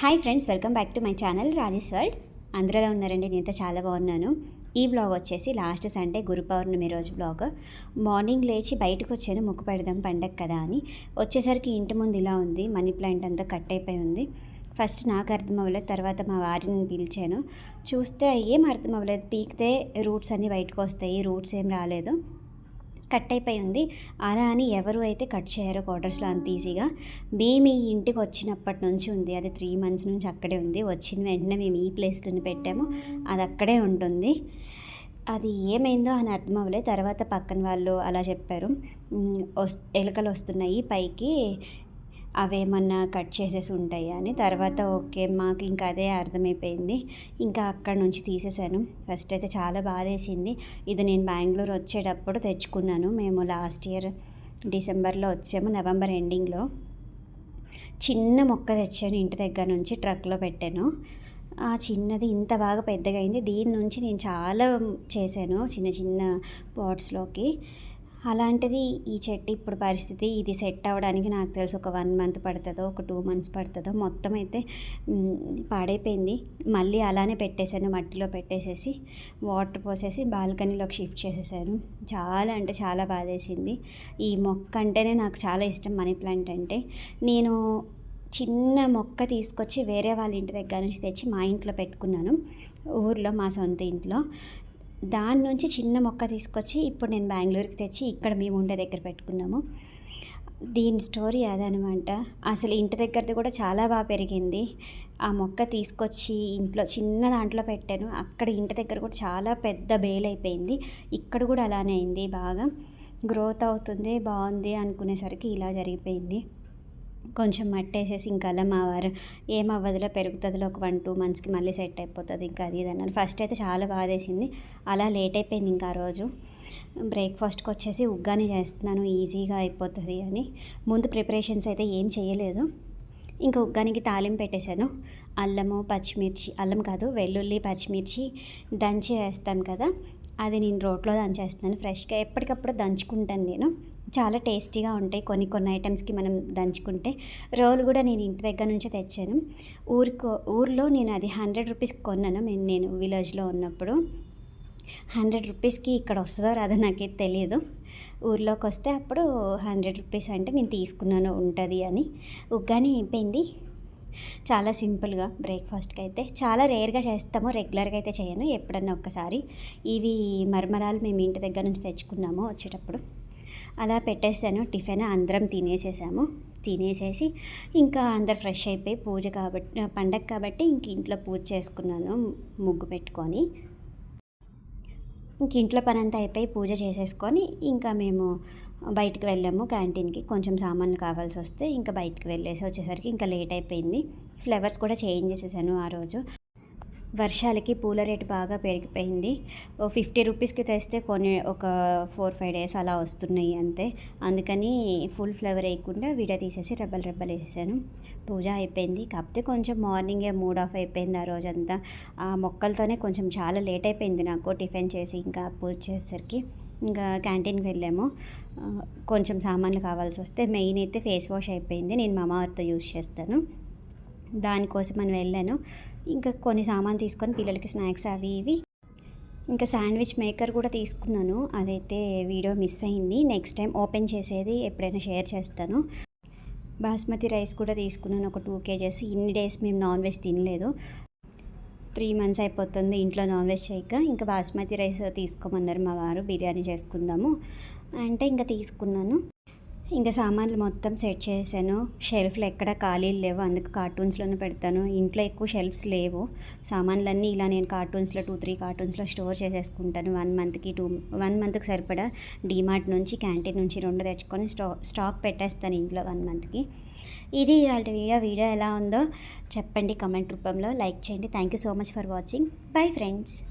Hi friends welcome back to my channel Rajesh world అందరూ ఉన్నారండి నేనైతే చాలా బాగున్నాను. ఈ బ్లాగ్ వచ్చేసి లాస్ట్ సండే గురు పౌర్ణమి రోజు బ్లాగ్ మార్నింగ్ లేచి బయటకు వచ్చాను ముక్కు పెడదాం పండగ కదా అని. వచ్చేసరికి ఇంటి ముందు ఇలా ఉంది మనీ ప్లాంట్ అంతా కట్ అయిపోయి ఉంది. ఫస్ట్ నాకు అర్థం అవ్వలేదు తర్వాత మా వారిని పిలిచాను. చూస్తే ఏం అర్థం అవ్వలేదు పీకితే రూట్స్ అన్నీ బయటకు వస్తాయి రూట్స్ ఏం రాలేదు. కట్ అయిపోయి ఉంది అలా అని ఎవరు అయితే కట్ చేయరు క్వార్టర్స్లో అంత ఈజీగా. మేము ఈ ఇంటికి వచ్చినప్పటి నుంచి ఉంది. అది త్రీ మంత్స్ నుంచి అక్కడే ఉంది. వచ్చిన వెంటనే మేము ఈ ప్లేస్లోనే పెట్టాము. అది అక్కడే ఉంటుంది. అది ఏమైందో అని అర్థం అవ్వలేదు. తర్వాత పక్కన వాళ్ళు అలా చెప్పారు. వస్ ఎలుకలు వస్తున్నాయి పైకి. అవేమన్నా కట్ చేసేసి ఉంటాయా అని. తర్వాత ఓకే మాకు ఇంకా అదే అర్థమైపోయింది. ఇంకా అక్కడ నుంచి తీసేసాను. ఫస్ట్ అయితే చాలా బాధేసింది. ఇది నేను బెంగళూరు వచ్చేటప్పుడు తెచ్చుకున్నాను. మేము లాస్ట్ ఇయర్ డిసెంబర్లో వచ్చాము నవంబర్ ఎండింగ్లో. చిన్న మొక్క తెచ్చాను ఇంటి దగ్గర నుంచి ట్రక్లో పెట్టాను. ఆ చిన్నది ఇంత బాగా పెద్దగా అయింది దీని నుంచి నేను చాలా చేశాను చిన్న చిన్న పాట్స్లోకి. అలాంటిది ఈ చెట్టు ఇప్పుడు పరిస్థితి ఇది సెట్ అవ్వడానికి నాకు తెలిసి ఒక వన్ మంత్ పడుతుందో ఒక టూ మంత్స్ పడుతుందో. మొత్తం అయితే పాడైపోయింది. మళ్ళీ అలానే పెట్టేశాను మట్టిలో పెట్టేసేసి వాటర్ పోసేసి బాల్కనీలోకి షిఫ్ట్ చేసేసాను. చాలా అంటే చాలా బాధేసింది. ఈ మొక్క అంటేనే నాకు చాలా ఇష్టం మనీ ప్లాంట్ అంటే. నేను చిన్న మొక్క తీసుకొచ్చి వేరే వాళ్ళ ఇంటి దగ్గర నుంచి తెచ్చి మా ఇంట్లో పెట్టుకున్నాను. ఊర్లో మా సొంత ఇంట్లో. దాని నుంచి చిన్న మొక్క తీసుకొచ్చి ఇప్పుడు నేను బెంగళూరుకి తెచ్చి ఇక్కడ మేము ఉండే దగ్గర పెట్టుకున్నాము. దీని స్టోరీ అదనమాట. అసలు ఇంటి దగ్గరది కూడా చాలా బాగా పెరిగింది. ఆ మొక్క తీసుకొచ్చి ఇంట్లో చిన్న దాంట్లో పెట్టాను. అక్కడ ఇంటి దగ్గర కూడా చాలా పెద్ద బేల్ అయిపోయింది. ఇక్కడ కూడా అలానే అయింది బాగా. గ్రోత్ అవుతుంది బాగుంది అనుకునేసరికి ఇలా జరిగిపోయింది. కొంచెం మట్టేసేసి ఇంకా అలా మా వారు ఏం అవ్వదులో పెరుగుతుందిలో ఒక వన్ టూ మంత్స్కి మళ్ళీ సెట్ అయిపోతుంది ఇంకా అది ఇది అన్నారు. ఫస్ట్ అయితే చాలా బాధేసింది అలా లేట్ అయిపోయింది ఇంకా ఆ రోజు. బ్రేక్ఫాస్ట్కి వచ్చేసి ఉగ్గాని చేస్తున్నాను ఈజీగా అయిపోతుంది అని. ముందు ప్రిపరేషన్స్ అయితే ఏం చేయలేదు. ఇంకా ఉగ్గానికి తాలింపు పెట్టేశాను. అల్లము పచ్చిమిర్చి అల్లం కాదు వెల్లుల్లి పచ్చిమిర్చి దంచి వేస్తాను కదా. అది నేను రోట్లో దంచేస్తున్నాను ఫ్రెష్గా ఎప్పటికప్పుడు దంచుకుంటాను నేను. చాలా టేస్టీగా ఉంటాయి. కొన్ని కొన్ని ఐటమ్స్కి మనం దంచుకుంటే. రోలు కూడా నేను ఇంటి దగ్గర నుంచే తెచ్చాను. ఊరికో ఊర్లో నేను అది హండ్రెడ్ రూపీస్ కొన్నాను. నేను నేను విలేజ్లో ఉన్నప్పుడు. హండ్రెడ్ రూపీస్కి ఇక్కడ వస్తుందో రాదో నాకైతే తెలియదు ఊర్లోకి వస్తే అప్పుడు హండ్రెడ్ రూపీస్ అంటే నేను తీసుకున్నాను ఉంటుంది అని. ఉగ్గాని అయిపోయింది. చాలా సింపుల్గా బ్రేక్ఫాస్ట్కి అయితే. చాలా రేర్గా చేస్తాము రెగ్యులర్గా అయితే చేయను. ఎప్పుడన్నా ఒక్కసారి. ఇవి మర్మరాలు మేము ఇంటి దగ్గర నుంచి తెచ్చుకున్నాము వచ్చేటప్పుడు. అలా పెట్టేసాను టిఫిన్ అందరం తినేసేసాము. తినేసేసి ఇంకా అందరు ఫ్రెష్ అయిపోయి పూజ కాబట్టి పండగ కాబట్టి ఇంక ఇంట్లో పూజ చేసుకున్నాను ముగ్గు పెట్టుకొని. ఇంక ఇంట్లో పని అంతా అయిపోయి పూజ చేసేసుకొని ఇంకా మేము బయటికి వెళ్ళాము క్యాంటీన్కి. కొంచెం సామాన్లు కావాల్సి వస్తే ఇంకా బయటికి వెళ్ళేసి వచ్చేసరికి ఇంకా లేట్ అయిపోయింది. ఫ్లవర్స్ కూడా చేంజ్ చేసేసాను ఆ రోజు. వర్షాలకి పూల రేటు బాగా పెరిగిపోయింది. ఓ ఫిఫ్టీ రూపీస్కి తెస్తే కొన్ని ఒక ఫోర్ ఫైవ్ డేస్ అలా వస్తున్నాయి అంతే. అందుకని ఫుల్ ఫ్లవర్ వేయకుండా విడ తీసేసి రెబ్బలు రెబ్బలు వేసాను. పూజ అయిపోయింది. కాకపోతే కొంచెం మార్నింగే మూడ్ ఆఫ్ అయిపోయింది ఆ రోజంతా. ఆ మొక్కలతోనే కొంచెం చాలా లేట్ అయిపోయింది నాకు టిఫిన్ చేసి ఇంకా పూజ చేసేసరికి. ఇంకా క్యాంటీన్కి వెళ్ళాము. కొంచెం సామాన్లు కావాల్సి వస్తే మెయిన్ అయితే ఫేస్ వాష్ అయిపోయింది. నేను మా అమ్మవారితో యూస్ చేస్తాను. దానికోసం అని వెళ్ళాను. ఇంకా కొన్ని సామాన్ తీసుకొని పిల్లలకి స్నాక్స్ అవి ఇవి. ఇంకా శాండ్విచ్ మేకర్ కూడా తీసుకున్నాను. అదైతే వీడియో మిస్ అయింది. నెక్స్ట్ టైం ఓపెన్ చేసేది ఎప్పుడైనా షేర్ చేస్తాను. బాస్మతి రైస్ కూడా తీసుకున్నాను. ఒక టూ కేజెస్. ఇన్ని డేస్ మేము నాన్ వెజ్ తినలేదు. త్రీ మంత్స్ అయిపోతుంది ఇంట్లో నాన్ వెజ్ చేయక. ఇంకా బాస్మతి రైస్ తీసుకోమన్నారు మా వారు. బిర్యానీ చేసుకుందాము. అంటే ఇంకా తీసుకున్నాను. ఇంకా సామాన్లు మొత్తం సెట్ చేశాను. షెల్ఫ్లు ఎక్కడ ఖాళీలు లేవు. అందుకు కార్టూన్స్లోనే పెడతాను. ఇంట్లో ఎక్కువ షెల్ఫ్స్ లేవు. సామాన్లన్నీ ఇలా నేను కార్టూన్స్లో టూ త్రీ కార్టూన్స్లో స్టోర్ చేసేసుకుంటాను. వన్ మంత్కి టూ వన్ మంత్కి సరిపడా డీమార్ట్ నుంచి క్యాంటీన్ నుంచి రెండు తెచ్చుకొని స్టా స్టాక్ పెట్టేస్తాను ఇంట్లో వన్ మంత్కి. ఇది వాళ్ళ వీడియో. వీడియో ఎలా ఉందో చెప్పండి కమెంట్ రూపంలో లైక్ చేయండి. Thank you so much for watching. Bye friends.